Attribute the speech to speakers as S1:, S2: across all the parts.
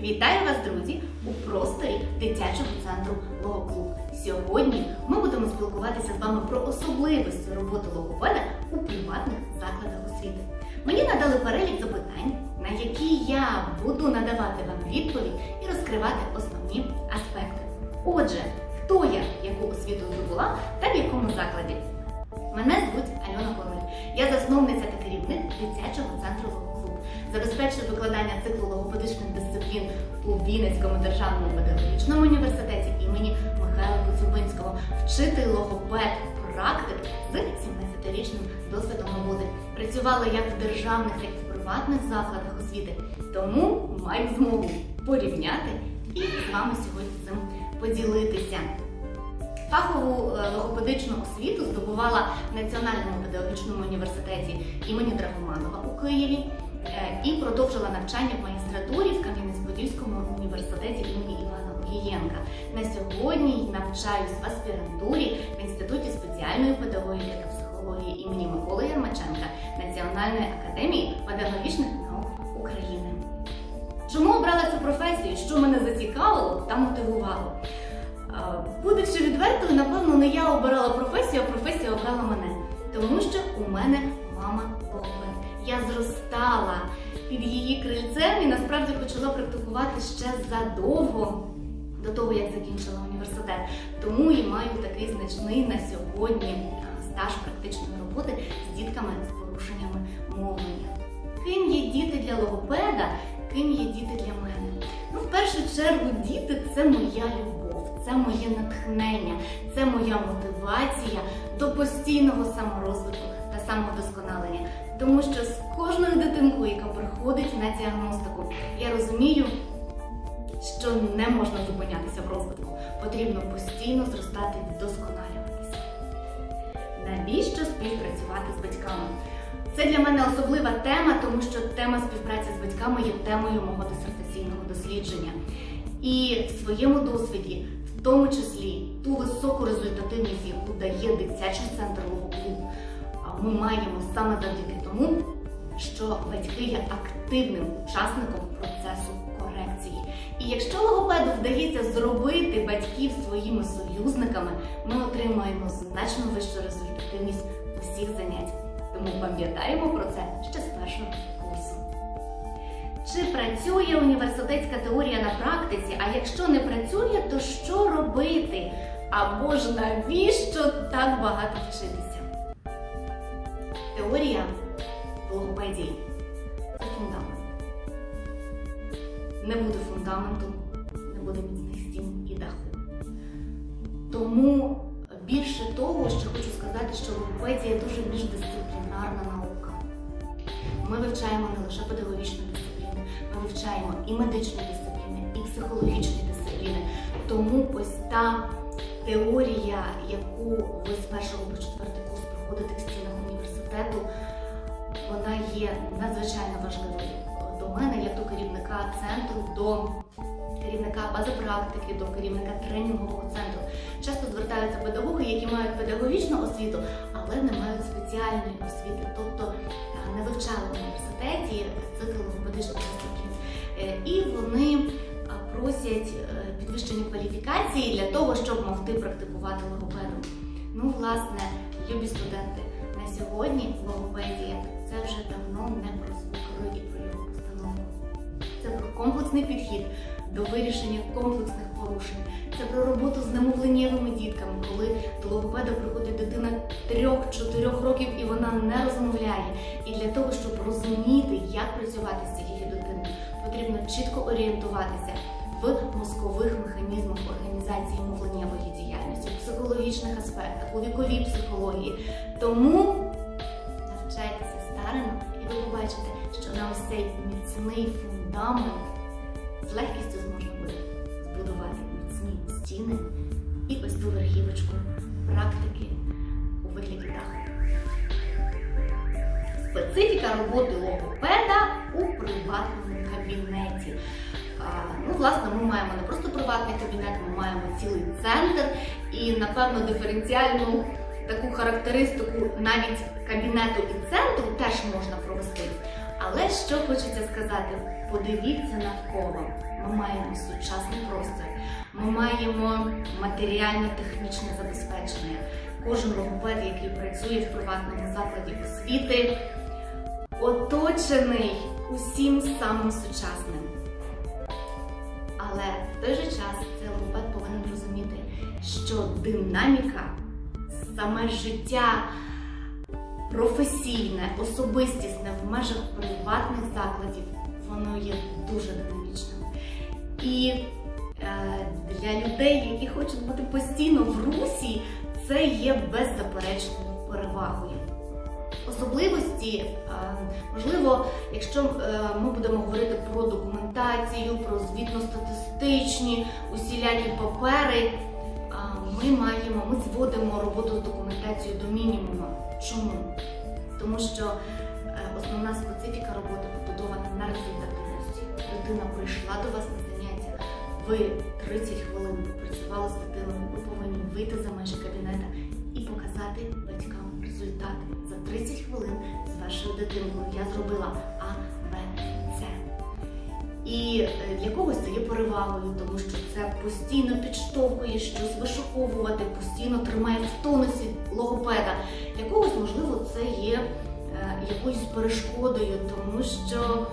S1: Вітаю вас, друзі, у просторі дитячого центру Логоклуб. Сьогодні ми будемо спілкуватися з вами про особливості роботи логопеда у приватних закладах освіти. Мені надали перелік запитань, на які я буду надавати вам відповідь і розкривати основні аспекти. Отже, хто я, яку освіту здобула та в якому закладі? Мене звуть Альона Король. Я засновниця та керівник дитячого центру Логоклуб. Забезпечую викладання циклу логопедичних дисциплін у Вінницькому державному педагогічному університеті імені Михайла Коцюбинського, вчитель логопед, практик з 17-річним досвідом роботи. Працювала як в державних, так і в приватних закладах освіти. Тому маю змогу порівняти і з вами сьогодні цим поділитися. Фахову е, логопедичну освіту здобувала в Національному педагогічному університеті імені Драгоманова у Києві е, і продовжила навчання в магістратурі в Кам'янець-Подільському університеті імені Івана Огієнка. На сьогодні навчаюсь в аспірантурі в Інституті спеціальної педагогіки та психології імені Миколи Ярмаченка Національної академії педагогічних наук України. Чому обрала цю професію? Що мене зацікавило та мотивувало? Будучи відвертою, напевно, не я обирала професію, а професія обрала мене. Тому що у мене мама логопед. Я зростала під її крильцем і насправді почала практикувати ще задовго до того, як закінчила університет. Тому і маю такий значний на сьогодні стаж практичної роботи з дітками з порушеннями мовлення. Ким є діти для логопеда, ким є діти для мене? Ну, в першу чергу, діти це моя любов, це моє натхнення, це моя мотивація до постійного саморозвитку та самовдосконалення. Тому що з кожною дитинкою, яка приходить на діагностику, я розумію, що не можна зупинятися в розвитку. Потрібно постійно зростати і вдосконалюватися. Навіщо співпрацювати з батьками? Це для мене особлива тема, тому що тема співпраці з батьками є темою мого дисертаційного дослідження. І в своєму досвіді, в тому числі ту високу результативність, яку дає дитячий центр Логоклуб, ми маємо саме завдяки тому, що батьки є активним учасником процесу корекції. І якщо логопеду вдається зробити батьків своїми союзниками, ми отримаємо значно вищу результативність усіх занять. Тому пам'ятаємо про це ще з першого курсу. Чи працює університетська теорія на практиці? А якщо не працює, то що робити? Або ж навіщо так багато вчитися? Теорія логопедії це фундамент. Не буде фундаменту, не буде міцних стін і даху. Тому більше того, що хочу сказати, що логопедія дуже міждисциплінарна наука. Ми вивчаємо не лише педагогічні дисципліни, ми вивчаємо і медичні дисципліни, і психологічні дисципліни. Тому ось та теорія, яку ви з першого по четвертий курс проходите в стінах університету, вона є надзвичайно важливою до мене, як до керівника центру, до керівника бази практики, до керівника тренінгового центру. Часто звертаються педагоги, які мають педагогічну освіту, але не мають спеціальної освіти, тобто е, не вивчали в університеті цикл логопедичних дисциплін. Е, І вони е, просять е, підвищення кваліфікації для того, щоб могти практикувати логопедом. Ну, власне, любі студенти, на сьогодні логопедія це вже давно не про звукову і про його постановку. Це про комплексний підхід до вирішення комплексних порушень. Це про роботу з немовленнєвими дітками, коли до логопеда приходить дитина 3-4 років і вона не розмовляє. І для того, щоб розуміти, як працювати з цією дитиною, потрібно чітко орієнтуватися в мозкових механізмах організації мовленнєвої діяльності, в психологічних аспектах, у віковій психології. Тому навчайтеся старано, і ви побачите, що на ось цей міцний фундамент з легкістю зможна буде збудувати міцні стіни і ось ту верхівочку практики у вигляді даху. Специфіка роботи логопеда у приватному Ну, власне, ми маємо не просто приватний кабінет, ми маємо цілий центр і, напевно, диференціальну таку характеристику навіть кабінету і центру теж можна провести. Але що хочеться сказати, подивіться навколо. Ми маємо сучасний простір, ми маємо матеріально-технічне забезпечення. Кожен логопед, який працює в приватному закладі освіти, оточений усім самим сучасним. В той же час цей логопед повинен розуміти, що динаміка, саме життя професійне, особистісне в межах приватних закладів, воно є дуже динамічним. І е, для людей, які хочуть бути постійно в русі, це є беззаперечною перевагою. Особливості, е, можливо, якщо е, ми будемо говорити про документацію, про звітно-статистичні усілякі папери, е, ми маємо, ми зводимо роботу з документацією до мінімуму. Чому? Тому що основна специфіка роботи побудована на результативності. Людина прийшла до вас на заняття, ви 30 хвилин працювали з дитиною, ви повинні вийти за межі кабінета показати батькам результати. За 30 хвилин з вашою дитинкою я зробила А, Б, С. І е, для когось це є перевагою, тому що це постійно підштовхує щось вишуковувати, постійно тримає в тонусі логопеда. Для когось, можливо, це є е, якоюсь перешкодою, тому що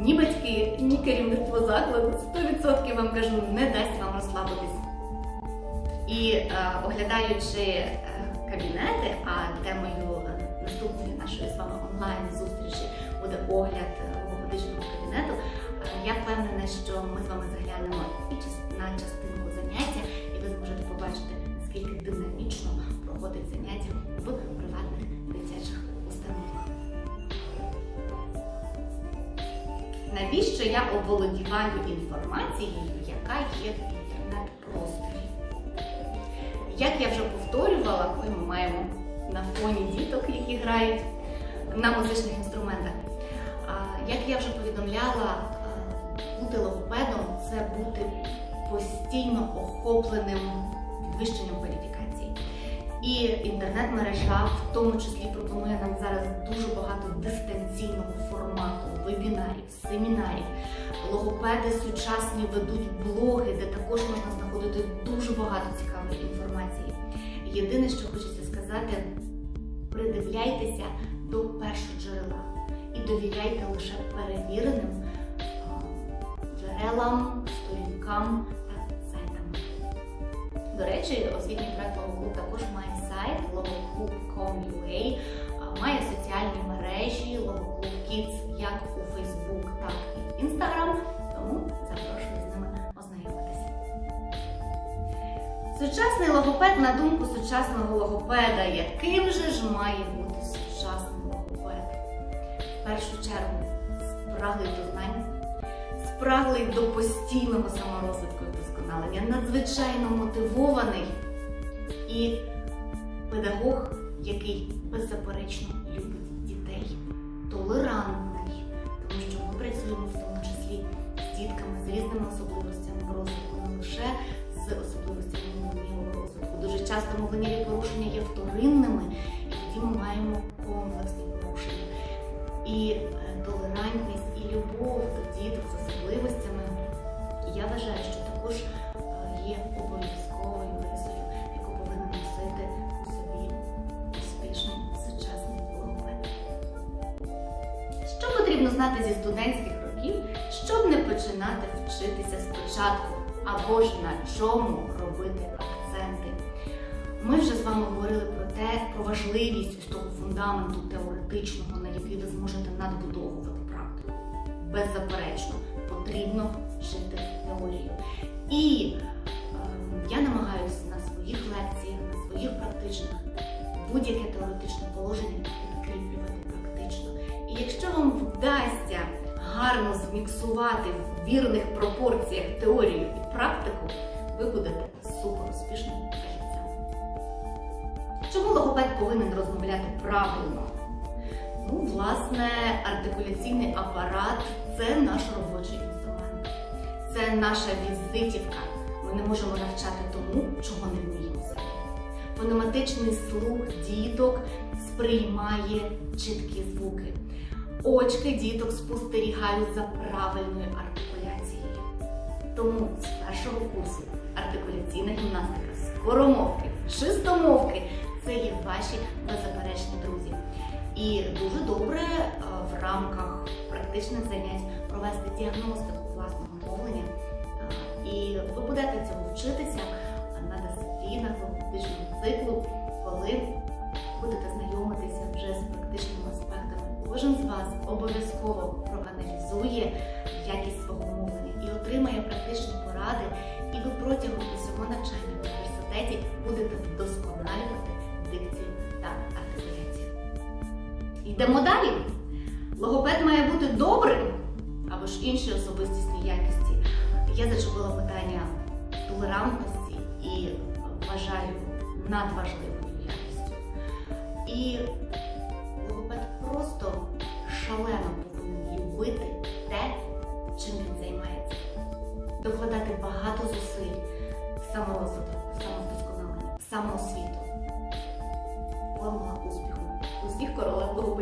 S1: ні батьки, ні керівництво закладу 100% вам кажу, не дасть вам розслабитись. І е, оглядаючи е, кабінети, а темою е, наступної нашої з вами онлайн зустрічі буде огляд е, логопедичного кабінету. Е, я впевнена, що ми з вами заглянемо і на частинку заняття, і ви зможете побачити, наскільки динамічно проходить заняття в приватних дитячих установах. Навіщо я оволодіваю інформацією, яка є? Як я вже повторювала, коли ми маємо на фоні діток, які грають на музичних інструментах. Як я вже повідомляла, бути логопедом це бути постійно охопленим підвищенням кваліфікації. І інтернет-мережа в тому числі пропонує нам зараз дуже багато дистанційного формату, вебінарів, семінарів. Логопеди сучасні ведуть блоги, де також можна знаходити дуже багато цікавої інформації. Єдине, що хочеться сказати, придивляйтеся до першоджерела і довіряйте лише перевіреним джерелам, сторінкам та сайтам. До речі, освітній проект Логоклуб також має сайт logoclub.com.ua, Сучасний логопед, на думку сучасного логопеда, яким же ж має бути сучасний логопед? В першу чергу спраглий до знань, спраглий до постійного саморозвитку і вдосконалення, надзвичайно мотивований і педагог, який беззаперечно любить дітей, толерантний, тому що ми працюємо в тому числі з дітками з різними особливостями розвитку, не лише часто мовленнєві порушення є вторинними, і тоді ми маємо комплексні порушення. І е, толерантність, і любов до діток з особливостями, я вважаю, що також е, є обов'язковою рисою, яку повинен носити у собі успішний сучасний логопед. Що потрібно знати зі студентських років, щоб не починати вчитися спочатку, або ж на чому робити акценти? Ми вже з вами говорили про те, про важливість ось того фундаменту теоретичного, на який ви зможете надбудовувати практику. Беззаперечно, потрібно вчити теорію. І ем, я намагаюся на своїх лекціях, на своїх практичних будь-яке теоретичне положення підкріплювати практично. І якщо вам вдасться гарно зміксувати в вірних пропорціях теорію і практику, ви будете супер успішним. Чому логопед повинен розмовляти правильно? Ну, власне, артикуляційний апарат це наш робочий інструмент, це наша візитівка. Ми не можемо навчати тому, чого не вміємо самі. Фонематичний слух діток сприймає чіткі звуки. очки діток спостерігають за правильною артикуляцією. Тому з першого курсу артикуляційна гімнастика, скоромовки, чистомовки це є ваші беззаперечні друзі. І дуже добре е, в рамках практичних занять провести діагностику власного мовлення. Е, І ви будете цього вчитися на дисциплінах логопедичного циклу, коли будете знайомитися вже з практичними аспектами. Кожен з вас обов'язково проаналізує якість свого мовлення і отримає практичні поради, і ви протягом усього навчання в університеті будете вдосконалювати Йдемо далі. Логопед має бути добрим або ж інші особистісні якісті. Я зачепила питання толерантності і вважаю надважливою якістю. І логопед просто шалено повинен любити те, чим він займається, докладати багато зусиль саморозвиток, самовдосконалення, в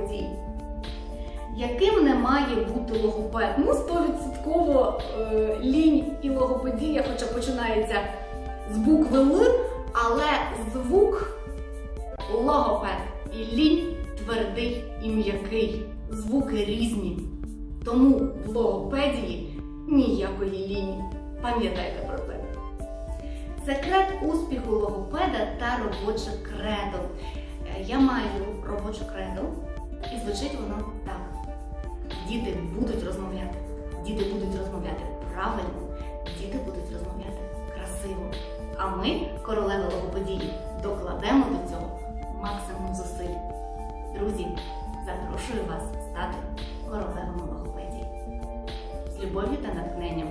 S1: логопедії. Яким не має бути логопед? Ну, 100% е, лінь і логопедія, хоча починається з букви Л, але звук логопед і лінь твердий і м'який. Звуки різні. Тому в логопедії ніякої лінії. Пам'ятайте про це. Секрет успіху логопеда та робоче кредо. Е, Я маю робоче кредо, і звучить воно так. Діти будуть розмовляти. Діти будуть розмовляти правильно, діти будуть розмовляти красиво. А ми, королеви логопедії, докладемо до цього максимум зусиль. Друзі, запрошую вас стати королевами логопедії. З любов'ю та натхненням.